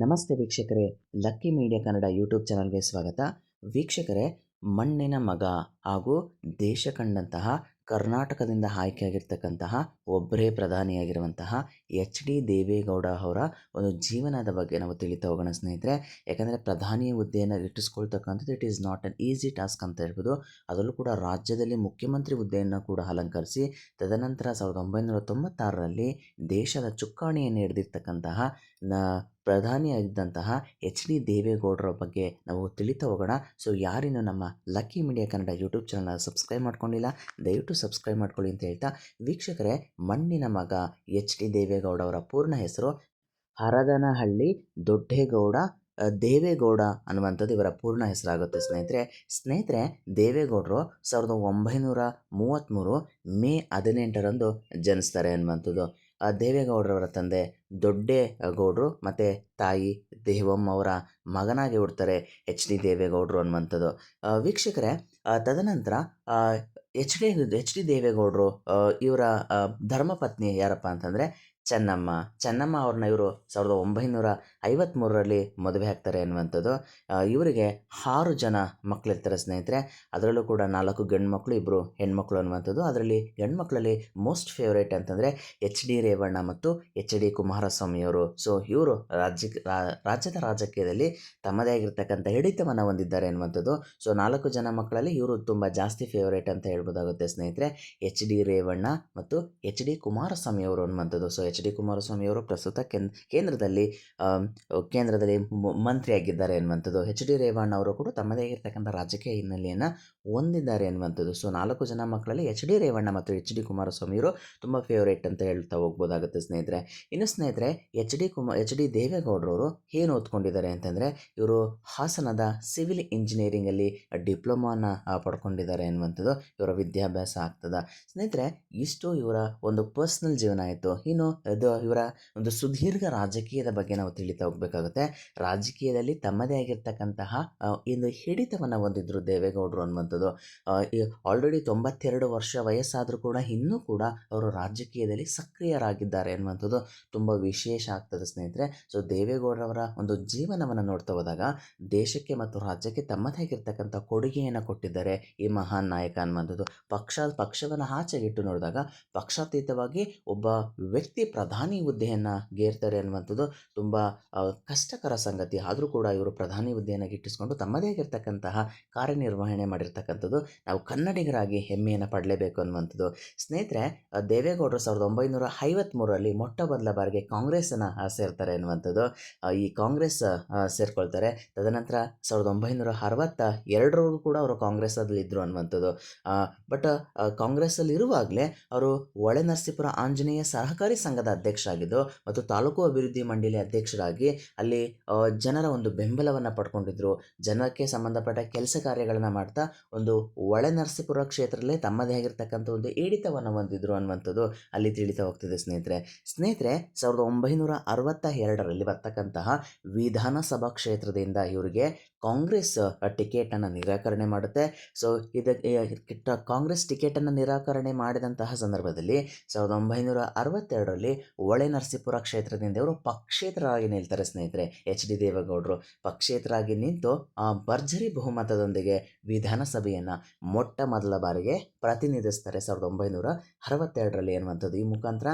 ನಮಸ್ತೆ ವೀಕ್ಷಕರೇ, lucky media Kannada YouTube ಚಾನಲ್ಗೆ ಸ್ವಾಗತ. ವೀಕ್ಷಕರೇ, ಮಣ್ಣಿನ ಮಗ ಹಾಗೂ ದೇಶ ಕಂಡಂತಹ ಕರ್ನಾಟಕದಿಂದ ಆಯ್ಕೆಯಾಗಿರ್ತಕ್ಕಂತಹ ಒಬ್ಬರೇ ಪ್ರಧಾನಿಯಾಗಿರುವಂತಹ ಎಚ್ ಡಿ ದೇವೇಗೌಡ ಅವರ ಒಂದು ಜೀವನದ ಬಗ್ಗೆ ನಾವು ತಿಳಿತಾ ಹೋಗೋಣ ಸ್ನೇಹಿತರೆ. ಯಾಕಂದರೆ ಪ್ರಧಾನಿ ಹುದ್ದೆಯನ್ನು ಇಟ್ಟಿಸ್ಕೊಳ್ತಕ್ಕಂಥದ್ದು it is not an easy task ಅಂತ ಹೇಳ್ಬೋದು. ಅದರಲ್ಲೂ ಕೂಡ ರಾಜ್ಯದಲ್ಲಿ ಮುಖ್ಯಮಂತ್ರಿ ಹುದ್ದೆಯನ್ನು ಕೂಡ ಅಲಂಕರಿಸಿ, ತದನಂತರ ಸಾವಿರದ ಒಂಬೈನೂರ ತೊಂಬತ್ತಾರರಲ್ಲಿ ದೇಶದ ಚುಕ್ಕಾಣಿಯನ್ನು ಹಿಡಿದಿರ್ತಕ್ಕಂತಹ ಪ್ರಧಾನಿಯಾಗಿದ್ದಂತಹ ಎಚ್ ಡಿ ದೇವೇಗೌಡರ ಬಗ್ಗೆ ನಾವು ತಿಳಿತಾ ಹೋಗೋಣ. ಸೊ, ಯಾರಿನ್ನೂ ನಮ್ಮ ಲಕ್ಕಿ ಮೀಡಿಯಾ ಕನ್ನಡ ಯೂಟ್ಯೂಬ್ ಚಾನಲ್ನ ಸಬ್ಸ್ಕ್ರೈಬ್ ಮಾಡ್ಕೊಂಡಿಲ್ಲ, ದಯವಿಟ್ಟು ಸಬ್ಸ್ಕ್ರೈಬ್ ಮಾಡ್ಕೊಳ್ಳಿ ಅಂತ ಹೇಳ್ತಾ ವೀಕ್ಷಕರೇ, ಮಣ್ಣಿನ ಮಗ ಎಚ್ ಡಿ ದೇವೇಗೌಡ ಅವರ ಪೂರ್ಣ ಹೆಸರು ಹರದನಹಳ್ಳಿ ದೊಡ್ಡೇಗೌಡ ದೇವೇಗೌಡ ಅನ್ನುವಂಥದ್ದು ಇವರ ಪೂರ್ಣ ಹೆಸರಾಗುತ್ತೆ ಸ್ನೇಹಿತರೆ. ಸ್ನೇಹಿತರೆ, ದೇವೇಗೌಡರು ಸಾವಿರದ ಒಂಬೈನೂರ ಮೂವತ್ತ್ಮೂರು ಮೇ ಹದಿನೆಂಟರಂದು ಜನಿಸ್ತಾರೆ ಅನ್ನುವಂಥದ್ದು. ದೇವೇಗೌಡರವರ ತಂದೆ ದೊಡ್ಡೇ ಗೌಡರು ಮತ್ತು ತಾಯಿ ದೇವಮ್ಮ ಅವರ ಮಗನಾಗಿ ಹುಡ್ತಾರೆ ಎಚ್ ಡಿ ದೇವೇಗೌಡರು ಅನ್ನುವಂಥದ್ದು. ವೀಕ್ಷಕರೇ ತದನಂತರ ಎಚ್ ಡಿ ಎಚ್ ಡಿ ದೇವೇಗೌಡರು ಇವರ ಧರ್ಮಪತ್ನಿ ಯಾರಪ್ಪ ಅಂತಂದರೆ ಚೆನ್ನಮ್ಮ. ಚೆನ್ನಮ್ಮ ಅವ್ರನ್ನ ಇವರು ಸಾವಿರದ ಒಂಬೈನೂರ ಐವತ್ತ್ಮೂರರಲ್ಲಿ ಮದುವೆ ಆಗ್ತಾರೆ ಅನ್ನುವಂಥದ್ದು. ಇವರಿಗೆ ಆರು ಜನ ಮಕ್ಕಳಿರ್ತಾರೆ ಸ್ನೇಹಿತರೆ. ಅದರಲ್ಲೂ ಕೂಡ ನಾಲ್ಕು ಗಂಡು ಮಕ್ಕಳು ಇಬ್ಬರು ಹೆಣ್ಮಕ್ಳು ಅನ್ನುವಂಥದ್ದು. ಅದರಲ್ಲಿ ಹೆಣ್ಮಕ್ಳಲ್ಲಿ ಮೋಸ್ಟ್ ಫೇವ್ರೇಟ್ ಅಂತಂದರೆ ಎಚ್ ಡಿ ರೇವಣ್ಣ ಮತ್ತು ಎಚ್ ಡಿ ಕುಮಾರಸ್ವಾಮಿಯವರು ಸೊ, ಇವರು ರಾಜ್ಯ ರಾಜ್ಯದ ರಾಜಕೀಯದಲ್ಲಿ ತಮ್ಮದೇ ಆಗಿರ್ತಕ್ಕಂಥ ಹಿಡಿತವನ್ನು ಹೊಂದಿದ್ದಾರೆ ಅನ್ನುವಂಥದ್ದು. ಸೊ, ನಾಲ್ಕು ಜನ ಮಕ್ಕಳಲ್ಲಿ ಇವರು ತುಂಬ ಜಾಸ್ತಿ ಫೇವ್ರೇಟ್ ಅಂತ ಹೇಳ್ಬೋದಾಗುತ್ತೆ ಸ್ನೇಹಿತರೆ. ಎಚ್ ಡಿ ರೇವಣ್ಣ ಮತ್ತು ಎಚ್ ಡಿ ಕುಮಾರಸ್ವಾಮಿಯವರು ಅನ್ನುವಂಥದ್ದು. ಸೊ ಎಚ್ ಡಿ ಕುಮಾರಸ್ವಾಮಿಯವರು ಪ್ರಸ್ತುತ ಕೇಂದ್ರ ಕೇಂದ್ರದಲ್ಲಿ ಕೇಂದ್ರದಲ್ಲಿ ಮಂತ್ರಿಯಾಗಿದ್ದಾರೆ ಅನ್ನುವಂಥದ್ದು ಎಚ್ ಡಿ ರೇವಣ್ಣ ಅವರು ಕೂಡ ತಮ್ಮದೇ ಆಗಿರ್ತಕ್ಕಂಥ ರಾಜಕೀಯ ಹಿನ್ನೆಲೆಯನ್ನು ಹೊಂದಿದ್ದಾರೆ ಅನ್ನುವಂಥದ್ದು. ಸೊ ನಾಲ್ಕು ಜನ ಮಕ್ಕಳಲ್ಲಿ ಎಚ್ ಡಿ ರೇವಣ್ಣ ಮತ್ತು ಎಚ್ ಡಿ ಕುಮಾರಸ್ವಾಮಿಯವರು ತುಂಬ ಫೇವ್ರೇಟ್ ಅಂತ ಹೇಳ್ತಾ ಹೋಗ್ಬೋದಾಗುತ್ತೆ ಸ್ನೇಹಿತರೆ. ಇನ್ನು ಸ್ನೇಹಿತರೆ, H D Kumar H D ದೇವೇಗೌಡರವರು ಏನು ಓದ್ಕೊಂಡಿದ್ದಾರೆ ಅಂತಂದರೆ, ಇವರು ಹಾಸನದ ಸಿವಿಲ್ ಇಂಜಿನಿಯರಿಂಗಲ್ಲಿ ಡಿಪ್ಲೊಮಾನ ಪಡ್ಕೊಂಡಿದ್ದಾರೆ ಅನ್ನುವಂಥದ್ದು ಇವರ ವಿದ್ಯಾಭ್ಯಾಸ ಆಗ್ತದ. ಸ್ನೇಹಿತರೆ, ಇಷ್ಟು ಇವರ ಒಂದು ಪರ್ಸ್ನಲ್ ಜೀವನ ಆಯಿತು. ಇನ್ನು ಇದು ಇವರ ಒಂದು ಸುದೀರ್ಘ ರಾಜಕೀಯದ ಬಗ್ಗೆ ನಾವು ತಿಳಿತಾ ಹೋಗಬೇಕಾಗುತ್ತೆ. ರಾಜಕೀಯದಲ್ಲಿ ತಮ್ಮದೇ ಆಗಿರ್ತಕ್ಕಂತಹ ಒಂದು ಹಿಡಿತವನ್ನು ಹೊಂದಿದ್ರು ದೇವೇಗೌಡರು ಅನ್ನುವಂಥದ್ದು. ಆಲ್ರೆಡಿ ತೊಂಬತ್ತೆರಡು ವರ್ಷ ವಯಸ್ಸಾದರೂ ಕೂಡ ಇನ್ನೂ ಕೂಡ ಅವರು ರಾಜಕೀಯದಲ್ಲಿ ಸಕ್ರಿಯರಾಗಿದ್ದಾರೆ ಅನ್ನುವಂಥದ್ದು ತುಂಬ ವಿಶೇಷ ಆಗ್ತದೆ ಸ್ನೇಹಿತರೆ. ಸೊ ದೇವೇಗೌಡರವರ ಒಂದು ಜೀವನವನ್ನು ನೋಡ್ತಾ ಹೋದಾಗ ದೇಶಕ್ಕೆ ಮತ್ತು ರಾಜ್ಯಕ್ಕೆ ತಮ್ಮದೇ ಆಗಿರ್ತಕ್ಕಂಥ ಕೊಡುಗೆಯನ್ನು ಕೊಟ್ಟಿದ್ದಾರೆ ಈ ಮಹಾನ್ ನಾಯಕ ಅನ್ನುವಂಥದ್ದು. ಪಕ್ಷ, ಪಕ್ಷವನ್ನು ಆಚೆಗಿಟ್ಟು ನೋಡಿದಾಗ ಪಕ್ಷಾತೀತವಾಗಿ ಒಬ್ಬ ವ್ಯಕ್ತಿ ಪ್ರಧಾನಿ ಹುದ್ದೆಯನ್ನು ಗೇರ್ತಾರೆ ಅನ್ನುವಂಥದ್ದು ತುಂಬ ಕಷ್ಟಕರ ಸಂಗತಿ. ಆದರೂ ಕೂಡ ಇವರು ಪ್ರಧಾನಿ ಹುದ್ದೆಯನ್ನು ಗಿಟ್ಟಿಸಿಕೊಂಡು ತಮ್ಮದೇ ಆಗಿರ್ತಕ್ಕಂತಹ ಕಾರ್ಯನಿರ್ವಹಣೆ ಮಾಡಿರ್ತಕ್ಕಂಥದ್ದು ನಾವು ಕನ್ನಡಿಗರಾಗಿ ಹೆಮ್ಮೆಯನ್ನು ಪಡಲೇಬೇಕು ಅನ್ನುವಂಥದ್ದು. ಸ್ನೇಹಿತರೆ ದೇವೇಗೌಡರು ಸಾವಿರದ ಒಂಬೈನೂರ ಐವತ್ತ್ಮೂರರಲ್ಲಿ ಮೊಟ್ಟ ಮೊದಲ ಬಾರಿಗೆ ಕಾಂಗ್ರೆಸ್ಸನ್ನು ಸೇರ್ತಾರೆ ಅನ್ನುವಂಥದ್ದು. ಈ ಕಾಂಗ್ರೆಸ್ ಸೇರ್ಕೊಳ್ತಾರೆ ತದನಂತರ ಸಾವಿರದ ಒಂಬೈನೂರ ಅರವತ್ತ ಎರಡರವರೆಗೂ ಕೂಡ ಅವರು ಕಾಂಗ್ರೆಸ್ಸಲ್ಲಿ ಇದ್ದರು ಅನ್ನುವಂಥದ್ದು. ಬಟ್ ಕಾಂಗ್ರೆಸ್ಸಲ್ಲಿ ಇರುವಾಗಲೇ ಅವರು ಒಳನರಸೀಪುರ ಆಂಜನೇಯ ಸಹಕಾರಿ ಸಂಘದ ಅಧ್ಯಕ್ಷರಾಗಿದ್ದು ಮತ್ತು ತಾಲೂಕು ಅಭಿವೃದ್ಧಿ ಮಂಡಳಿ ಅಧ್ಯಕ್ಷರಾಗಿ ಅಲ್ಲಿ ಜನರ ಒಂದು ಬೆಂಬಲವನ್ನು ಪಡ್ಕೊಂಡಿದ್ರು. ಜನಕ್ಕೆ ಸಂಬಂಧಪಟ್ಟ ಕೆಲಸ ಕಾರ್ಯಗಳನ್ನು ಮಾಡ್ತಾ ಒಂದು ಒಳನರಸೀಪುರ ಕ್ಷೇತ್ರದಲ್ಲೇ ತಮ್ಮದೇ ಆಗಿರ್ತಕ್ಕಂಥ ಒಂದು ಏಡಿತವನ್ನು ಹೊಂದಿದ್ರು ಅನ್ನುವಂಥದ್ದು ಅಲ್ಲಿ ತಿಳಿತಾ ಹೋಗ್ತದೆ ಸ್ನೇಹಿತರೆ. ಸ್ನೇಹಿತರೆ, ಸಾವಿರದ ಒಂಬೈನೂರ ಅರವತ್ತ ಎರಡರಲ್ಲಿ ಬರ್ತಕ್ಕಂತಹ ವಿಧಾನಸಭಾ ಕ್ಷೇತ್ರದಿಂದ ಇವರಿಗೆ ಕಾಂಗ್ರೆಸ್ ಟಿಕೆಟನ್ನು ನಿರಾಕರಣೆ ಮಾಡುತ್ತೆ. ಸೊ ಇದಕ್ಕೆ ಕಾಂಗ್ರೆಸ್ ಟಿಕೆಟನ್ನು ನಿರಾಕರಣೆ ಮಾಡಿದಂತಹ ಸಂದರ್ಭದಲ್ಲಿ ಸಾವಿರದ ಒಂಬೈನೂರ ಅರವತ್ತೆರಡರಲ್ಲಿ ಒಳೆ ನರಸೀಪುರ ಕ್ಷೇತ್ರದಿಂದ ಇವರು ಪಕ್ಷೇತರಾಗಿ ನಿಲ್ತಾರೆ ಸ್ನೇಹಿತರೆ, ಎಚ್ ಡಿ ದೇವೇಗೌಡರು. ಪಕ್ಷೇತರಾಗಿ ನಿಂತು ಭರ್ಜರಿ ಬಹುಮತದೊಂದಿಗೆ ವಿಧಾನಸಭೆಯನ್ನು ಮೊಟ್ಟ ಮೊದಲ ಬಾರಿಗೆ ಪ್ರತಿನಿಧಿಸ್ತಾರೆ ಸಾವಿರದ ಒಂಬೈನೂರ ಅರವತ್ತೆರಡರಲ್ಲಿ ಅನ್ನುವಂಥದ್ದು ಈ ಮುಖಾಂತರ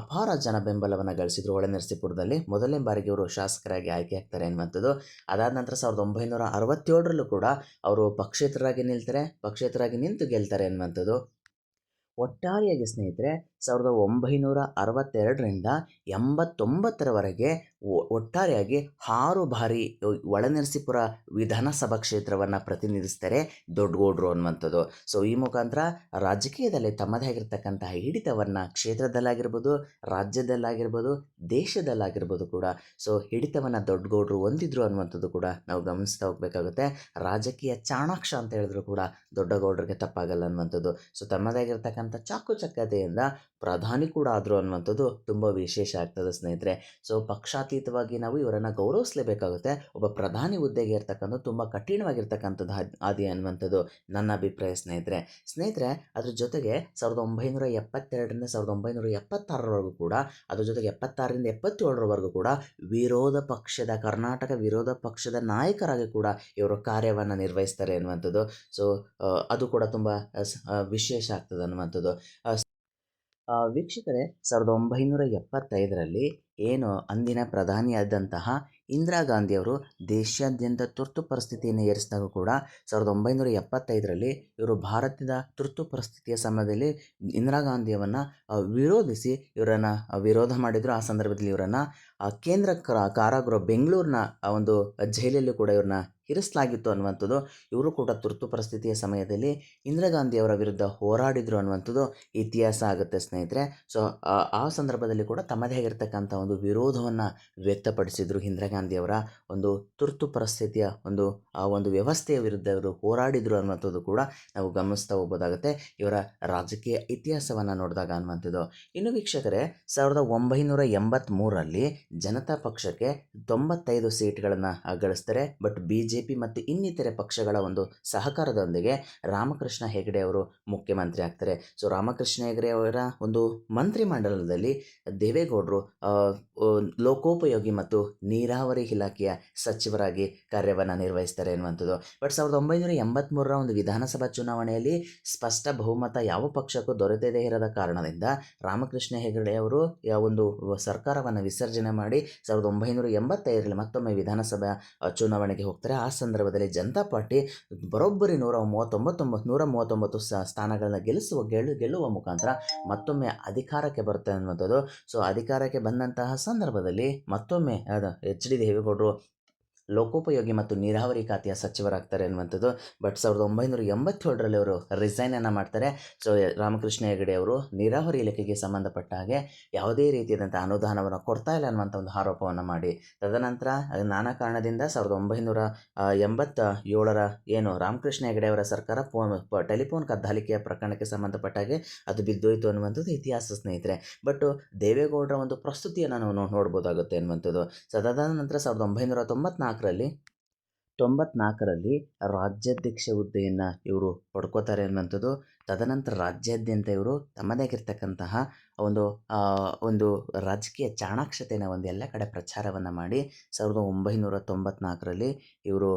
ಅಪಾರ ಜನ ಬೆಂಬಲವನ್ನು ಗಳಿಸಿದ್ರು ಒಳೆ ನರಸೀಪುರದಲ್ಲಿ ಮೊದಲನೇ ಬಾರಿಗೆ ಇವರು ಶಾಸಕರಾಗಿ ಆಯ್ಕೆ ಆಗ್ತಾರೆ ಅನ್ನುವಂಥದ್ದು ಅದಾದ ನಂತರ ಸಾವಿರದ ಒಂಬೈನೂರ ಅರವತ್ತೇಳರಲ್ಲೂ ಕೂಡ ಅವರು ಪಕ್ಷೇತರಾಗಿ ನಿಲ್ತಾರೆ, ಪಕ್ಷೇತರಾಗಿ ನಿಂತು ಗೆಲ್ತಾರೆ ಅನ್ನುವಂಥದ್ದು ಒಟ್ಟಾರೆಯಾಗಿ ಸ್ನೇಹಿತರೆ, ಸಾವಿರದ ಒಂಬೈನೂರ ಅರವತ್ತೆರಡರಿಂದ ಎಂಬತ್ತೊಂಬತ್ತರವರೆಗೆ ಒಟ್ಟಾರೆಯಾಗಿ ಆರು ಬಾರಿ ಒಳನರಸೀಪುರ ವಿಧಾನಸಭಾ ಕ್ಷೇತ್ರವನ್ನು ಪ್ರತಿನಿಧಿಸ್ತಾರೆ ದೊಡ್ಡಗೌಡರು ಅನ್ನುವಂಥದ್ದು. ಸೊ, ಈ ಮುಖಾಂತರ ರಾಜಕೀಯದಲ್ಲಿ ತಮ್ಮದೇ ಆಗಿರ್ತಕ್ಕಂತಹ ಹಿಡಿತವನ್ನು ಕ್ಷೇತ್ರದಲ್ಲಾಗಿರ್ಬೋದು, ರಾಜ್ಯದಲ್ಲಾಗಿರ್ಬೋದು, ದೇಶದಲ್ಲಾಗಿರ್ಬೋದು ಕೂಡ. ಸೊ, ಹಿಡಿತವನ್ನು ದೊಡ್ಡಗೌಡರು ಹೊಂದಿದ್ರು ಅನ್ನುವಂಥದ್ದು ಕೂಡ ನಾವು ಗಮನಿಸ್ತಾ ಹೋಗಬೇಕಾಗುತ್ತೆ. ರಾಜಕೀಯ ಚಾಣಾಕ್ಷ ಅಂತ ಹೇಳಿದ್ರು ಕೂಡ ದೊಡ್ಡಗೌಡರಿಗೆ ತಪ್ಪಾಗಲ್ಲ ಅನ್ನುವಂಥದ್ದು. ಸೊ, ತಮ್ಮದೇ ಆಗಿರ್ತಕ್ಕಂಥ ಚಾಕುಚಕ್ಯತೆಯಿಂದ ಪ್ರಧಾನಿ ಕೂಡ ಆದರು ಅನ್ನುವಂಥದ್ದು ತುಂಬ ವಿಶೇಷ ಆಗ್ತದೆ ಸ್ನೇಹಿತರೆ. ಸೊ, ಪಕ್ಷಾತೀತ ಅತೀತವಾಗಿ ನಾವು ಇವರನ್ನು ಗೌರವಿಸಲೇಬೇಕಾಗುತ್ತೆ. ಒಬ್ಬ ಪ್ರಧಾನಿ ಹುದ್ದೆಗೆ ಇರ್ತಕ್ಕಂಥ ತುಂಬ ಕಠಿಣವಾಗಿರ್ತಕ್ಕಂಥದ್ದು ಆದಿ ಅನ್ನುವಂಥದ್ದು ನನ್ನ ಅಭಿಪ್ರಾಯ ಸ್ನೇಹಿತರೆ. ಸ್ನೇಹಿತರೆ, ಅದ್ರ ಜೊತೆಗೆ ಸಾವಿರದ ಒಂಬೈನೂರ ಎಪ್ಪತ್ತೆರಡರಿಂದ ಸಾವಿರದ ಒಂಬೈನೂರ ಎಪ್ಪತ್ತಾರರವರೆಗೂ ಕೂಡ, ಅದ್ರ ಜೊತೆಗೆ ಎಪ್ಪತ್ತಾರರಿಂದ ಎಪ್ಪತ್ತೇಳರವರೆಗೂ ಕೂಡ ವಿರೋಧ ಪಕ್ಷದ, ಕರ್ನಾಟಕ ವಿರೋಧ ಪಕ್ಷದ ನಾಯಕರಾಗಿ ಕೂಡ ಇವರು ಕಾರ್ಯವನ್ನು ನಿರ್ವಹಿಸ್ತಾರೆ ಅನ್ನುವಂಥದ್ದು. ಸೊ ಅದು ಕೂಡ ತುಂಬ ವಿಶೇಷ ಆಗ್ತದೆ ಅನ್ನುವಂಥದ್ದು. ವೀಕ್ಷಕರೇ ಸಾವಿರದ ಒಂಬೈನೂರ ಎಪ್ಪತ್ತೈದರಲ್ಲಿ ಏನು ಅಂದಿನ ಪ್ರಧಾನಿಯಾದಂತಹ ಇಂದಿರಾ ಗಾಂಧಿಯವರು ದೇಶಾದ್ಯಂತ ತುರ್ತು ಪರಿಸ್ಥಿತಿಯನ್ನು ಏರಿಸಿದಾಗ ಕೂಡ ಸಾವಿರದ ಒಂಬೈನೂರ ಎಪ್ಪತ್ತೈದರಲ್ಲಿ ಇವರು ಭಾರತದ ತುರ್ತು ಪರಿಸ್ಥಿತಿಯ ಸಮಯದಲ್ಲಿ ಇಂದಿರಾ ಗಾಂಧಿಯವನ್ನ ವಿರೋಧಿಸಿ ಇವರನ್ನು ವಿರೋಧ ಮಾಡಿದರು. ಆ ಸಂದರ್ಭದಲ್ಲಿ ಇವರನ್ನು ಕೇಂದ್ರ ಕರ- ಕಾರಾಗೃಹ ಬೆಂಗಳೂರಿನ ಒಂದು ಜೈಲಲ್ಲಿ ಕೂಡ ಇವ್ರನ್ನ ಇರಿಸಲಾಗಿತ್ತು ಅನ್ನುವಂಥದ್ದು, ಇವರು ಕೂಡ ತುರ್ತು ಪರಿಸ್ಥಿತಿಯ ಸಮಯದಲ್ಲಿ ಇಂದಿರಾ ಗಾಂಧಿಯವರ ವಿರುದ್ಧ ಹೋರಾಡಿದರು ಅನ್ನುವಂಥದ್ದು ಇತಿಹಾಸ ಆಗುತ್ತೆ ಸ್ನೇಹಿತರೆ. ಸೊ ಆ- ಸಂದರ್ಭದಲ್ಲಿ ಕೂಡ ತಮ್ಮದೇ ಆಗಿರ್ತಕ್ಕಂಥ ಒಂದು ವಿರೋಧವನ್ನು ವ್ಯಕ್ತಪಡಿಸಿದರು ಇಂದಿರಾ ಗಾಂಧಿಯವರ ಒಂದು ತುರ್ತು ಪರಿಸ್ಥಿತಿಯ ಒಂದು, ಆ ಒಂದು ವ್ಯವಸ್ಥೆಯ ವಿರುದ್ಧ ಇವರು ಹೋರಾಡಿದರು ಅನ್ನುವಂಥದ್ದು ಕೂಡ ನಾವು ಗಮನಿಸ್ತಾ ಹೋಗ್ಬೋದಾಗುತ್ತೆ. ಇವರ ರಾಜಕೀಯ ಇತಿಹಾಸವನ್ನು ನೋಡಿದಾಗ ಅನ್ನುವಂಥದ್ದು. ಇನ್ನು ವೀಕ್ಷಕರೇ, ಸಾವಿರದ ಒಂಬೈನೂರ ಎಂಬತ್ತ್ಮೂರರಲ್ಲಿ ಜನತಾ ಪಕ್ಷಕ್ಕೆ ತೊಂಬತ್ತೈದು ಸೀಟ್ಗಳನ್ನು ಗಳಿಸ್ತಾರೆ. ಬಟ್ ಬಿ ಪಿ ಮತ್ತು ಇನ್ನಿತರೆ ಪಕ್ಷಗಳ ಒಂದು ಸಹಕಾರದೊಂದಿಗೆ ರಾಮಕೃಷ್ಣ ಹೆಗಡೆ ಅವರು ಮುಖ್ಯಮಂತ್ರಿ ಆಗ್ತಾರೆ. ಸೊ ರಾಮಕೃಷ್ಣ ಹೆಗಡೆ ಅವರ ಒಂದು ಮಂತ್ರಿಮಂಡಲದಲ್ಲಿ ದೇವೇಗೌಡರು ಲೋಕೋಪಯೋಗಿ ಮತ್ತು ನೀರಾವರಿ ಇಲಾಖೆಯ ಸಚಿವರಾಗಿ ಕಾರ್ಯವನ್ನು ನಿರ್ವಹಿಸ್ತಾರೆ ಎನ್ನುವಂಥದ್ದು. ಬಟ್ ಸಾವಿರದ ಒಂಬೈನೂರ ಎಂಬತ್ತ್ಮೂರರ ಒಂದು ವಿಧಾನಸಭಾ ಚುನಾವಣೆಯಲ್ಲಿ ಸ್ಪಷ್ಟ ಬಹುಮತ ಯಾವ ಪಕ್ಷಕ್ಕೂ ದೊರೆತದೇ ಇರದ ಕಾರಣದಿಂದ ರಾಮಕೃಷ್ಣ ಹೆಗಡೆ ಅವರು ಒಂದು ಸರ್ಕಾರವನ್ನು ವಿಸರ್ಜನೆ ಮಾಡಿ ಸಾವಿರದ ಒಂಬೈನೂರ ಎಂಬತ್ತೈದರಲ್ಲಿ ಮತ್ತೊಮ್ಮೆ ವಿಧಾನಸಭಾ ಚುನಾವಣೆಗೆ ಹೋಗ್ತಾರೆ. ಆ ಸಂದರ್ಭದಲ್ಲಿ ಜನತಾ ಪಾರ್ಟಿ ಬರೋಬ್ಬರಿ ನೂರ ಮೂವತ್ತೊಂಬತ್ತೊಂಬತ್ತು ನೂರ ಮೂವತ್ತೊಂಬತ್ತು ಸ್ಥಾನಗಳನ್ನ ಗೆಲ್ಲಿಸುವ ಗೆಲ್ಲು ಗೆಲ್ಲುವ ಮುಖಾಂತರ ಮತ್ತೊಮ್ಮೆ ಅಧಿಕಾರಕ್ಕೆ ಬರುತ್ತೆ ಅನ್ನುವಂಥದ್ದು. ಸೊ ಅಧಿಕಾರಕ್ಕೆ ಬಂದಂತಹ ಸಂದರ್ಭದಲ್ಲಿ ಮತ್ತೊಮ್ಮೆ ಅದು ಎಚ್ ಡಿ ದೇವೇಗೌಡರು ಲೋಕೋಪಯೋಗಿ ಮತ್ತು ನೀರಾವರಿ ಖಾತೆಯ ಸಚಿವರಾಗ್ತಾರೆ ಅನ್ನುವಂಥದ್ದು. ಬಟ್ ಸಾವಿರದ ಒಂಬೈನೂರ ಎಂಬತ್ತೇಳರಲ್ಲಿ ಅವರು ರಿಸೈನನ್ನು ಮಾಡ್ತಾರೆ. ಸೊ, ರಾಮಕೃಷ್ಣ ಹೆಗಡೆ ಅವರು ನೀರಾವರಿ ಇಲಾಖೆಗೆ ಸಂಬಂಧಪಟ್ಟ ಹಾಗೆ ಯಾವುದೇ ರೀತಿಯಾದಂಥ ಅನುದಾನವನ್ನು ಕೊಡ್ತಾ ಇಲ್ಲ ಅನ್ನುವಂಥ ಒಂದು ಆರೋಪವನ್ನು ಮಾಡಿ. ತದನಂತರ ನಾನಾ ಕಾರಣದಿಂದ ಸಾವಿರದ ಒಂಬೈನೂರ ಎಂಬತ್ತ ಏಳರ ಏನು ರಾಮಕೃಷ್ಣ ಹೆಗಡೆ ಅವರ ಸರ್ಕಾರ ಫೋನ್ ಟೆಲಿಫೋನ್ ಕದ್ದಾಲಿಕೆಯ ಪ್ರಕರಣಕ್ಕೆ ಸಂಬಂಧಪಟ್ಟ ಹಾಗೆ ಅದು ಬಿದ್ದೋಯಿತು ಅನ್ನುವಂಥದ್ದು ಇತಿಹಾಸ ಸ್ನೇಹಿತರೆ. ಬಟ್ ದೇವೇಗೌಡರ ಒಂದು ಪ್ರಸ್ತುತಿಯನ್ನು ನಾವು ನೋಡ್ಬೋದಾಗುತ್ತೆ ಅನ್ನುವಂಥದ್ದು. ಸೊ ಅದಾದ ನಂತರ ಸಾವಿರದ ಒಂಬೈನೂರ ತೊಂಬತ್ನಾಲ್ಕರಲ್ಲಿ ತೊಂಬತ್ನಾಲ್ಕರಲ್ಲಿ ರಾಜ್ಯಾಧ್ಯಕ್ಷ ಹುದ್ದೆಯನ್ನು ಇವರು ಪಡ್ಕೋತಾರೆ ಅನ್ನುವಂಥದ್ದು ತದನಂತರ ರಾಜ್ಯಾದ್ಯಂತ ಇವರು ತಮ್ಮದೇ ಆಗಿರ್ತಕ್ಕಂತಹ ಒಂದು ಒಂದು ರಾಜಕೀಯ ಚಾಣಾಕ್ಷತೆಯನ್ನು ಒಂದು ಎಲ್ಲ ಕಡೆ ಪ್ರಚಾರವನ್ನು ಮಾಡಿ ಸಾವಿರದ ಒಂಬೈನೂರ ತೊಂಬತ್ನಾಲ್ಕರಲ್ಲಿ ಇವರು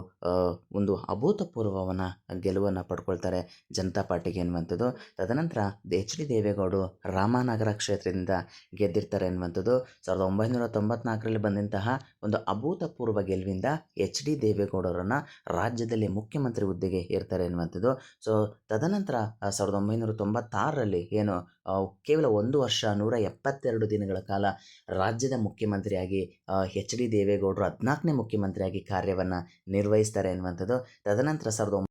ಒಂದು ಅಭೂತಪೂರ್ವವನ್ನು ಗೆಲುವನ್ನು ಪಡ್ಕೊಳ್ತಾರೆ ಜನತಾ ಪಾರ್ಟಿಗೆ ಎನ್ನುವಂಥದ್ದು. ತದನಂತರ ಎಚ್ ಡಿ ದೇವೇಗೌಡರು ರಾಮನಗರ ಕ್ಷೇತ್ರದಿಂದ ಗೆದ್ದಿರ್ತಾರೆ ಎನ್ನುವಂಥದ್ದು. ಸಾವಿರದ ಒಂಬೈನೂರ ತೊಂಬತ್ನಾಲ್ಕರಲ್ಲಿ ಬಂದಂತಹ ಒಂದು ಅಭೂತಪೂರ್ವ ಗೆಲುವಿಂದ ಎಚ್ ಡಿ ದೇವೇಗೌಡರನ್ನು ರಾಜ್ಯದಲ್ಲಿ ಮುಖ್ಯಮಂತ್ರಿ ಹುದ್ದೆಗೆ ಏರ್ತಾರೆ ಎನ್ನುವಂಥದ್ದು. ಸೊ, ತದನಂತರ ಸಾವಿರದ ಒಂಬೈನೂರ ತೊಂಬತ್ತಾರರಲ್ಲಿ ಏನು ಕೇವಲ ಒಂದು ವರ್ಷ ನೂರ ಎಪ್ಪತ್ತೆರಡು ದಿನಗಳ ಕಾಲ ರಾಜ್ಯದ ಮುಖ್ಯಮಂತ್ರಿಯಾಗಿ ಎಚ್ ಡಿ ದೇವೇಗೌಡರು ಹದಿನಾಲ್ಕನೇ ಮುಖ್ಯಮಂತ್ರಿಯಾಗಿ ಕಾರ್ಯವನ್ನು ನಿರ್ವಹಿಸ್ತಾರೆ ಅನ್ನುವಂಥದ್ದು ತದನಂತರ ಸಾವಿರದ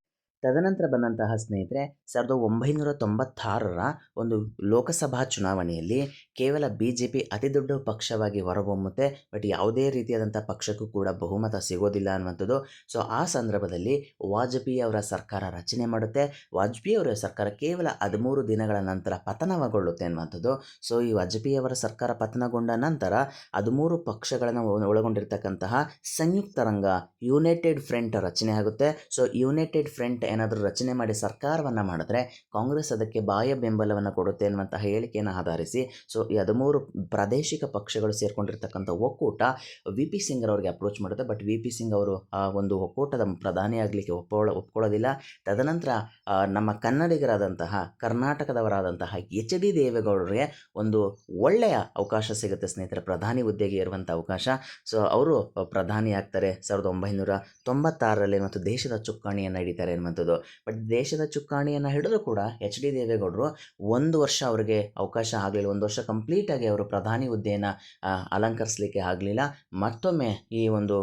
ತದನಂತರ ಬಂದಂತಹ ಸ್ನೇಹಿತರೆ, ಸಾವಿರದ ಒಂಬೈನೂರ ತೊಂಬತ್ತಾರರ ಒಂದು ಲೋಕಸಭಾ ಚುನಾವಣೆಯಲ್ಲಿ ಕೇವಲ ಬಿ ಜೆ ಪಿ ಅತಿ ದೊಡ್ಡ ಪಕ್ಷವಾಗಿ ಹೊರಹೊಮ್ಮುತ್ತೆ, ಬಟ್ ಯಾವುದೇ ರೀತಿಯಾದಂಥ ಪಕ್ಷಕ್ಕೂ ಕೂಡ ಬಹುಮತ ಸಿಗೋದಿಲ್ಲ ಅನ್ನುವಂಥದ್ದು. ಸೊ ಆ ಸಂದರ್ಭದಲ್ಲಿ ವಾಜಪೇಯಿ ಅವರ ಸರ್ಕಾರ ರಚನೆ ಮಾಡುತ್ತೆ. ವಾಜಪೇಯಿ ಅವರ ಸರ್ಕಾರ ಕೇವಲ ಹದಿಮೂರು ದಿನಗಳ ನಂತರ ಪತನಗೊಳ್ಳುತ್ತೆ ಅನ್ನುವಂಥದ್ದು. ಸೊ ಈ ವಾಜಪೇಯಿ ಅವರ ಸರ್ಕಾರ ಪತನಗೊಂಡ ನಂತರ ಹದಿಮೂರು ಪಕ್ಷಗಳನ್ನು ಒಳ- ಒಳಗೊಂಡಿರ್ತಕ್ಕಂತಹ ಸಂಯುಕ್ತ ರಂಗ ಯುನೈಟೆಡ್ ಫ್ರಂಟ್ ರಚನೆ ಆಗುತ್ತೆ. ಸೊ ಯುನೈಟೆಡ್ ಫ್ರಂಟ್ ಏನಾದರೂ ರಚನೆ ಮಾಡಿ ಸರ್ಕಾರವನ್ನು ಮಾಡಿದ್ರೆ ಕಾಂಗ್ರೆಸ್ ಅದಕ್ಕೆ ಬಾಹ್ಯ ಬೆಂಬಲವನ್ನು ಕೊಡುತ್ತೆ ಅನ್ನುವಂತಹ ಹೇಳಿಕೆಯನ್ನು ಆಧರಿಸಿ, ಸೊ ಈ ಹದಿಮೂರು ಪ್ರಾದೇಶಿಕ ಪಕ್ಷಗಳು ಸೇರಿಕೊಂಡಿರ್ತಕ್ಕಂಥ ಒಕ್ಕೂಟ ವಿ ಪಿ ಸಿಂಗ್ ಅವರಿಗೆ ಅಪ್ರೋಚ್ ಮಾಡುತ್ತೆ. ಬಟ್ ವಿ ಪಿ ಸಿಂಗ್ ಅವರು ಆ ಒಂದು ಒಕ್ಕೂಟದ ಪ್ರಧಾನಿಯಾಗಲಿಕ್ಕೆ ಒಪ್ಪೋಳ ಒಪ್ಕೊಳ್ಳೋದಿಲ್ಲ. ತದನಂತರ ನಮ್ಮ ಕನ್ನಡಿಗರಾದಂತಹ, ಕರ್ನಾಟಕದವರಾದಂತಹ ಎಚ್ ಡಿ ದೇವೇಗೌಡರಿಗೆ ಒಂದು ಒಳ್ಳೆಯ ಅವಕಾಶ ಸಿಗುತ್ತೆ ಸ್ನೇಹಿತರೆ, ಪ್ರಧಾನಿ ಹುದ್ದೆಗೆ ಇರುವಂಥ ಅವಕಾಶ. ಸೊ ಅವರು ಪ್ರಧಾನಿ ಆಗ್ತಾರೆ. ಸಾವಿರದ ಒಂಬೈನೂರ ತೊಂಬತ್ತಾರರಲ್ಲಿ ಮತ್ತು ದೇಶದ ಚುಕ್ಕಾಣಿಯನ್ನು ಹಿಡಿತಾರೆ ಅನ್ನುವಂಥದ್ದು. ಬಟ್ ದೇಶದ ಚುಕ್ಕಾಣಿಯನ್ನು ಹಿಡಿದು ಕೂಡ ಎಚ್ ಡಿ ದೇವೇಗೌಡರು ಒಂದು ವರ್ಷ ಅವರಿಗೆ ಅವಕಾಶ ಆಗಲಿಲ್ಲ. ಒಂದು ವರ್ಷ ಕಂಪ್ಲೀಟಾಗಿ ಅವರು ಪ್ರಧಾನಿ ಹುದ್ದೆಯನ್ನು ಅಲಂಕರಿಸಲಿಕ್ಕೆ ಆಗಲಿಲ್ಲ. ಮತ್ತೊಮ್ಮೆ ಈ ಒಂದು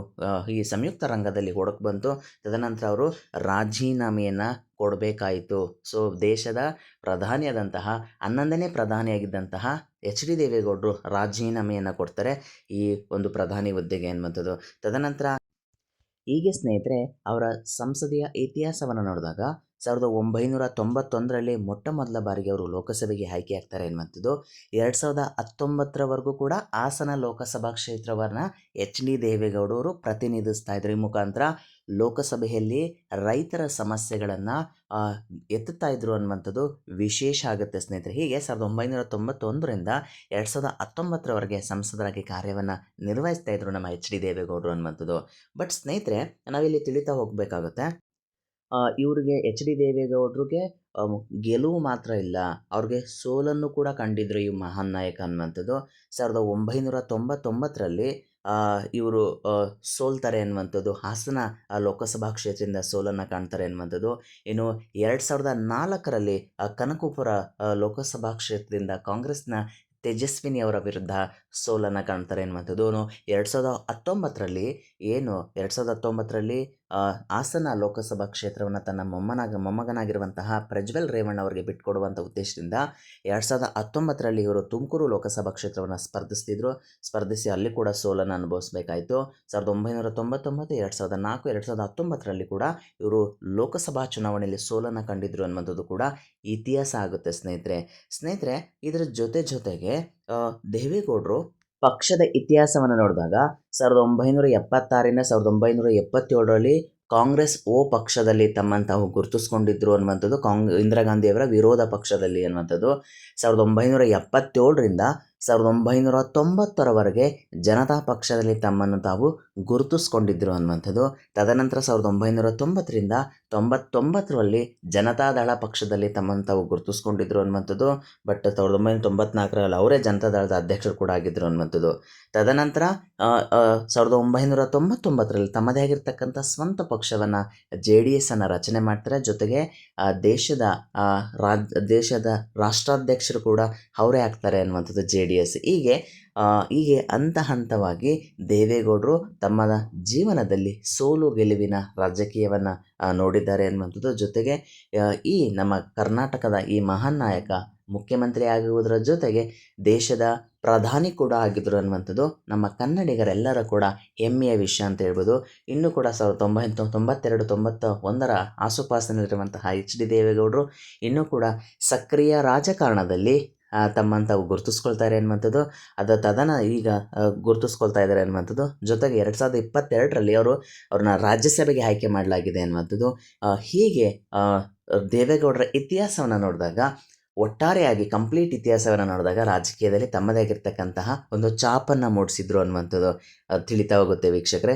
ಈ ಸಂಯುಕ್ತ ರಂಗದಲ್ಲಿ ಹೊಡಕ್ ಬಂತು. ತದನಂತರ ಅವರು ರಾಜೀನಾಮೆಯನ್ನು ಕೊಡಬೇಕಾಯಿತು. ಸೊ ದೇಶದ ಪ್ರಧಾನಿಯಾದಂತಹ, ಹನ್ನೊಂದನೇ ಪ್ರಧಾನಿಯಾಗಿದ್ದಂತಹ ಎಚ್ ಡಿ ದೇವೇಗೌಡರು ರಾಜೀನಾಮೆಯನ್ನು ಕೊಡ್ತಾರೆ ಈ ಒಂದು ಪ್ರಧಾನಿ ಹುದ್ದೆಗೆ ಅನ್ನುವಂಥದ್ದು. ತದನಂತರ ಹೀಗೆ ಸ್ನೇಹಿತರೆ, ಅವರ ಸಂಸದೀಯ ಇತಿಹಾಸವನ್ನು ನೋಡಿದಾಗ ಸಾವಿರದ ಒಂಬೈನೂರ ತೊಂಬತ್ತೊಂದರಲ್ಲಿ ಮೊಟ್ಟ ಮೊದಲ ಬಾರಿಗೆ ಅವರು ಲೋಕಸಭೆಗೆ ಆಯ್ಕೆಯಾಗ್ತಾರೆ ಎನ್ನುವಂಥದ್ದು ಎರಡು ಸಾವಿರದ ಹತ್ತೊಂಬತ್ತರವರೆಗೂ ಕೂಡ ಹಾಸನ ಲೋಕಸಭಾ ಕ್ಷೇತ್ರವನ್ನು ಎಚ್ ಡಿ ದೇವೇಗೌಡರು ಪ್ರತಿನಿಧಿಸ್ತಾ ಇದ್ರು ಈ ಮುಖಾಂತರ. ಲೋಕಸಭೆಯಲ್ಲಿ ರೈತರ ಸಮಸ್ಯೆಗಳನ್ನು ಎತ್ತುತ್ತಾ ಇದ್ರು ಅನ್ನುವಂಥದ್ದು ವಿಶೇಷ ಆಗುತ್ತೆ ಸ್ನೇಹಿತರೆ. ಹೀಗೆ ಸಾವಿರದ ಒಂಬೈನೂರ ತೊಂಬತ್ತೊಂದರಿಂದ ಎರಡು ಸಾವಿರದ ಹತ್ತೊಂಬತ್ತರವರೆಗೆ ಸಂಸದರಾಗಿ ಕಾರ್ಯವನ್ನು ನಿರ್ವಹಿಸ್ತಾ ಇದ್ರು ನಮ್ಮ ಎಚ್ ಡಿ ದೇವೇಗೌಡರು ಅನ್ನುವಂಥದ್ದು. ಬಟ್ ಸ್ನೇಹಿತರೆ, ನಾವಿಲ್ಲಿ ತಿಳಿತಾ ಹೋಗಬೇಕಾಗುತ್ತೆ ಇವರಿಗೆ, ಎಚ್ ಡಿ ದೇವೇಗೌಡರಿಗೆ ಗೆಲುವು ಮಾತ್ರ ಇಲ್ಲ. ಅವ್ರಿಗೆ ಸೋಲನ್ನು ಕೂಡ ಕಂಡಿದ್ರು ಈ ಮಹಾನ್ ನಾಯಕ ಅನ್ನುವಂಥದ್ದು. ಸಾವಿರದ ಒಂಬೈನೂರ ತೊಂಬತ್ತೊಂಬತ್ತರಲ್ಲಿ ಇವರು ಸೋಲ್ತಾರೆ ಅನ್ನುವಂಥದ್ದು ಹಾಸನ ಲೋಕಸಭಾ ಕ್ಷೇತ್ರದಿಂದ ಸೋಲನ್ನು ಕಾಣ್ತಾರೆ ಅನ್ನುವಂಥದ್ದು ಇನ್ನು ಎರಡು ಸಾವಿರದ ನಾಲ್ಕರಲ್ಲಿ ಕನಕಪುರ ಲೋಕಸಭಾ ಕ್ಷೇತ್ರದಿಂದ ಕಾಂಗ್ರೆಸ್ನ ತೇಜಸ್ವಿನಿ ಅವರ ವಿರುದ್ಧ ಸೋಲನ್ನು ಕಾಣ್ತಾರೆ ಅನ್ನುವಂಥದ್ದು ಎರಡು ಸಾವಿರದ ಹತ್ತೊಂಬತ್ತರಲ್ಲಿ, ಏನು, ಎರಡು ಸಾವಿರದ ಹತ್ತೊಂಬತ್ತರಲ್ಲಿ ಹಾಸನ ಲೋಕಸಭಾ ಕ್ಷೇತ್ರವನ್ನು ತನ್ನ ಮೊಮ್ಮನಾಗ, ಮೊಮ್ಮಗನಾಗಿರುವಂತಹ ಪ್ರಜ್ವಲ್ ರೇವಣ್ಣ ಅವರಿಗೆ ಬಿಟ್ಕೊಡುವಂಥ ಉದ್ದೇಶದಿಂದ ಎರಡು ಸಾವಿರದ ಹತ್ತೊಂಬತ್ತರಲ್ಲಿ ಇವರು ತುಮಕೂರು ಲೋಕಸಭಾ ಕ್ಷೇತ್ರವನ್ನು ಸ್ಪರ್ಧಿಸ್ತಿದ್ರು. ಸ್ಪರ್ಧಿಸಿ ಅಲ್ಲಿ ಕೂಡ ಸೋಲನ್ನು ಅನುಭವಿಸಬೇಕಾಯಿತು. ಸಾವಿರದ ಒಂಬೈನೂರ ತೊಂಬತ್ತೊಂಬತ್ತು, ಎರಡು ಸಾವಿರದ ನಾಲ್ಕು, ಎರಡು ಸಾವಿರದ ಹತ್ತೊಂಬತ್ತರಲ್ಲಿ ಕೂಡ ಇವರು ಲೋಕಸಭಾ ಚುನಾವಣೆಯಲ್ಲಿ ಸೋಲನ್ನು ಕಂಡಿದ್ರು ಅನ್ನುವಂಥದ್ದು ಕೂಡ ಇತಿಹಾಸ ಆಗುತ್ತೆ ಸ್ನೇಹಿತರೆ. ಸ್ನೇಹಿತರೆ, ಇದರ ಜೊತೆ ಜೊತೆಗೆ ದೇವೇಗೌಡರು ಪಕ್ಷದ ಇತಿಹಾಸವನ್ನು ನೋಡಿದಾಗ ಸಾವಿರದ ಒಂಬೈನೂರ ಎಪ್ಪತ್ತಾರರಿಂದ ಸಾವಿರದ ಒಂಬೈನೂರ ಎಪ್ಪತ್ತೇಳರಲ್ಲಿ ಕಾಂಗ್ರೆಸ್ ಓ ಪಕ್ಷದಲ್ಲಿ ತಮ್ಮನ್ನು ತಾವು ಗುರುತಿಸ್ಕೊಂಡಿದ್ರು ಅನ್ನುವಂಥದ್ದು, ಕಾಂಗ್, ಇಂದಿರಾ ಗಾಂಧಿಯವರ ವಿರೋಧ ಪಕ್ಷದಲ್ಲಿ ಅನ್ನುವಂಥದ್ದು. ಸಾವಿರದ ಒಂಬೈನೂರ ಎಪ್ಪತ್ತೇಳರಿಂದ ಸಾವಿರದ ಒಂಬೈನೂರ ತೊಂಬತ್ತರವರೆಗೆ ಜನತಾ ಪಕ್ಷದಲ್ಲಿ ತಮ್ಮನ್ನು ತಾವು ಗುರುತಿಸ್ಕೊಂಡಿದ್ದರು ಅನ್ನುವಂಥದ್ದು. ತದನಂತರ ಸಾವಿರದ ಒಂಬೈನೂರ ತೊಂಬತ್ತರಿಂದ ತೊಂಬತ್ತೊಂಬತ್ತರಲ್ಲಿ ಜನತಾದಳ ಪಕ್ಷದಲ್ಲಿ ತಮ್ಮನ್ನು ತಾವು ಗುರುತಿಸ್ಕೊಂಡಿದ್ರು ಅನ್ನುವಂಥದ್ದು, ಬಟ್ ಸಾವಿರದ ಒಂಬೈನೂರ ತೊಂಬತ್ನಾಲ್ಕರಲ್ಲಿ ಅವರೇ ಜನತಾದಳದ ಅಧ್ಯಕ್ಷರು ಕೂಡ ಆಗಿದ್ದರು ಅನ್ನುವಂಥದ್ದು. ತದನಂತರ ಸಾವಿರದ ಒಂಬೈನೂರ ತೊಂಬತ್ತೊಂಬತ್ತರಲ್ಲಿ ತಮ್ಮದೇ ಆಗಿರ್ತಕ್ಕಂಥ ಸ್ವಂತ ಪಕ್ಷವನ್ನು ಜೆ ಡಿ ಎಸ್ಸನ್ನು ರಚನೆ ಮಾಡ್ತಾರೆ. ಜೊತೆಗೆ ದೇಶದ ರಾಜ್, ದೇಶದ ರಾಷ್ಟ್ರಾಧ್ಯಕ್ಷರು ಕೂಡ ಅವರೇ ಆಗ್ತಾರೆ ಅನ್ನುವಂಥದ್ದು ಜೆ ಡಿ ಎಸ್. ಹೀಗೆ ಹೀಗೆ ಹಂತ ಹಂತವಾಗಿ ದೇವೇಗೌಡರು ತಮ್ಮ ಜೀವನದಲ್ಲಿ ಸೋಲು ಗೆಲುವಿನ ರಾಜಕೀಯವನ್ನು ನೋಡಿದ್ದಾರೆ ಅನ್ನುವಂಥದ್ದು. ಜೊತೆಗೆ ಈ ನಮ್ಮ ಕರ್ನಾಟಕದ ಈ ಮಹಾನ್ ನಾಯಕ ಮುಖ್ಯಮಂತ್ರಿ ಆಗುವುದರ ಜೊತೆಗೆ ದೇಶದ ಪ್ರಧಾನಿ ಕೂಡ ಆಗಿದ್ದರು ಅನ್ನುವಂಥದ್ದು. ನಮ್ಮ ಕನ್ನಡಿಗರೆಲ್ಲರ ಕೂಡ ಹೆಮ್ಮೆಯ ವಿಷಯ ಅಂತ ಹೇಳ್ಬೋದು. ಇನ್ನೂ ಕೂಡ ಸಾವಿರದ ಒಂಬೈನೂರ ತೊಂಬತ್ತೆರಡು ತೊಂಬತ್ತ ಒಂದರ ಆಸುಪಾಸಿನಲ್ಲಿರುವಂತಹ ಎಚ್ ಡಿ ದೇವೇಗೌಡರು, ಇನ್ನೂ ಕೂಡ ಸಕ್ರಿಯ ರಾಜಕಾರಣದಲ್ಲಿ ತಮ್ಮನ್ನು ತಾವು ಗುರುತಿಸ್ಕೊಳ್ತಾರೆ ಅನ್ನುವಂಥದ್ದು. ಅದು ತದನ ಈಗ ಗುರುತಿಸ್ಕೊಳ್ತಾ ಇದ್ದಾರೆ ಅನ್ನುವಂಥದ್ದು. ಜೊತೆಗೆ ಎರಡು ಸಾವಿರದ ಇಪ್ಪತ್ತೆರಡರಲ್ಲಿ ಅವರು ಅವ್ರನ್ನ ರಾಜ್ಯಸಭೆಗೆ ಆಯ್ಕೆ ಮಾಡಲಾಗಿದೆ ಅನ್ನುವಂಥದ್ದು. ಹೀಗೆ ದೇವೇಗೌಡರ ಇತಿಹಾಸವನ್ನು ನೋಡಿದಾಗ, ಒಟ್ಟಾರೆಯಾಗಿ ಕಂಪ್ಲೀಟ್ ಇತಿಹಾಸವನ್ನು ನೋಡಿದಾಗ ರಾಜಕೀಯದಲ್ಲಿ ತಮ್ಮದೇ ಆಗಿರ್ತಕ್ಕಂತಹ ಒಂದು ಚಾಪನ್ನು ಮೂಡಿಸಿದ್ರು ಅನ್ನುವಂಥದ್ದು ತಿಳಿತಾ ಹೋಗುತ್ತೆ ವೀಕ್ಷಕರೇ.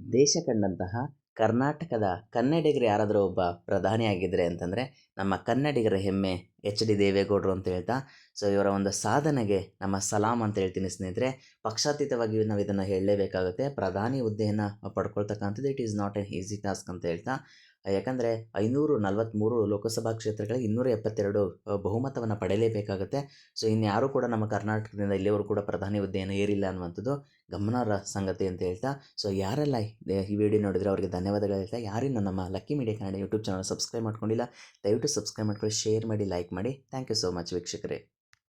ದೇಶ ಕಂಡಂತಹ ಕರ್ನಾಟಕದ ಕನ್ನಡಿಗರು ಯಾರಾದರೂ ಒಬ್ಬ ಪ್ರಧಾನಿ ಆಗಿದ್ದರೆ ಅಂತಂದರೆ ನಮ್ಮ ಕನ್ನಡಿಗರ ಹೆಮ್ಮೆ ಎಚ್ ಡಿ ದೇವೇಗೌಡರು ಅಂತ ಹೇಳ್ತಾ, ಸೊ ಇವರ ಒಂದು ಸಾಧನೆಗೆ ನಮ್ಮ ಸಲಾಮ್ ಅಂತ ಹೇಳ್ತೀನಿ ಸ್ನೇಹಿತರೆ. ಪಕ್ಷಾತೀತವಾಗಿ ನಾವು ಇದನ್ನು ಹೇಳಲೇಬೇಕಾಗುತ್ತೆ. ಪ್ರಧಾನಿ ಹುದ್ದೆಯನ್ನು ಪಡ್ಕೊಳ್ತಕ್ಕಂಥದ್ದು it is not an easy task ಅಂತ ಹೇಳ್ತಾ, ಯಾಕಂದರೆ ಐನೂರು ನಲವತ್ತ್ಮೂರು ಲೋಕಸಭಾ ಕ್ಷೇತ್ರಗಳಿಗೆ ಇನ್ನೂರ ಎಪ್ಪತ್ತೆರಡು ಬಹುಮತವನ್ನು ಪಡೆಯಲೇಬೇಕಾಗುತ್ತೆ. ಸೊ ಇನ್ಯಾರೂ ಕೂಡ ನಮ್ಮ ಕರ್ನಾಟಕದಿಂದ ಇಲ್ಲಿಯವರು ಕೂಡ ಪ್ರಧಾನಿ ಹುದ್ದೆಯನ್ನು ಏರಿಲ್ಲ ಅನ್ನುವಂಥದ್ದು ಗಮನಾರ್ಹ ಸಂಗತಿ ಅಂತ ಹೇಳ್ತಾ ಸೊ ಯಾರೆಲ್ಲ ಈ ವಿಡಿಯೋ ನೋಡಿದ್ರೆ ಅವರಿಗೆ ಧನ್ಯವಾದಗಳು ಹೇಳ್ತಾ, ಯಾರಿನ್ನೂ ನಮ್ಮ lucky media Kannada YouTube channel subscribe ಮಾಡ್ಕೊಂಡಿಲ್ಲ, ದಯವಿಟ್ಟು ಸಬ್ಸ್ಕ್ರೈಬ್ ಮಾಡ್ಕೊಳ್ಳಿ ಶೇರ್ ಮಾಡಿ ಲೈಕ್ ಮಾಡಿ. ಥ್ಯಾಂಕ್ ಯು ಸೋ ಮಚ್ ವೀಕ್ಷಕರೇ.